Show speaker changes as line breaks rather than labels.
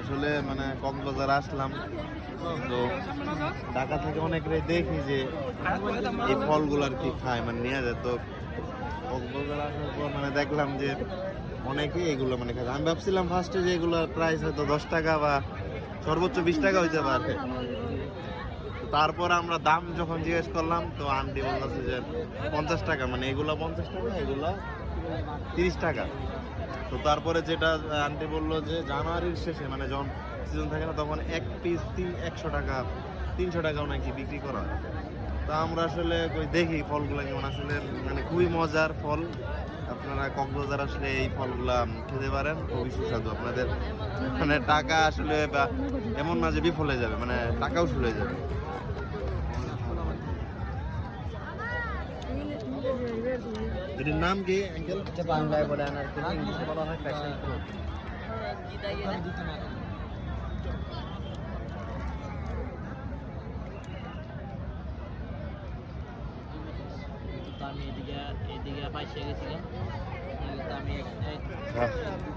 আসলে মানে কক্সবাজার আসলাম। তো ঢাকা থেকে অনেকরে দেখি যে এই ফলগুলো আর কি খায় মানে নিয়ে যায়। তো কক্সবাজার আসার পর মানে দেখলাম যে অনেকেই এগুলো মানে খায়। আমি ভাবছিলাম ফার্স্টে যে এগুলো প্রাইস হয়তো দশ টাকা বা সর্বোচ্চ বিশ টাকা হইতে পারে। তারপর আমরা দাম যখন জিজ্ঞেস করলাম, তো আন্টি বলতেছে যে পঞ্চাশ টাকা মানে এগুলো পঞ্চাশ টাকা, এগুলো তিরিশ টাকা। তো তারপরে যেটা আন্টি বলল যে জানুয়ারির শেষে মানে যখন সিজন থাকে না, তখন এক পিস তিন একশো টাকা, তিনশো টাকাও নাকি বিক্রি করা হয়। তা আমরা আসলে দেখি ফলগুলো কেমন আসলে মানে খুবই মজার ফল। আপনারা কক্সবাজার আসলে এই ফলগুলা খেতে পারেন, খুবই সুস্বাদু। আপনাদের মানে টাকা আসলে বা এমন না যে বিফলে যাবে মানে টাকাও শুলে যাবে। এটির নাম কি অ্যাঙ্কেল
এটা বাংলায় বলে আনার কিন্তু ইংলিশে বলা হয় প্যাশন ফ্রুট আমি এদিকে এদিকে পাইসে গেছিলাম আমি এক-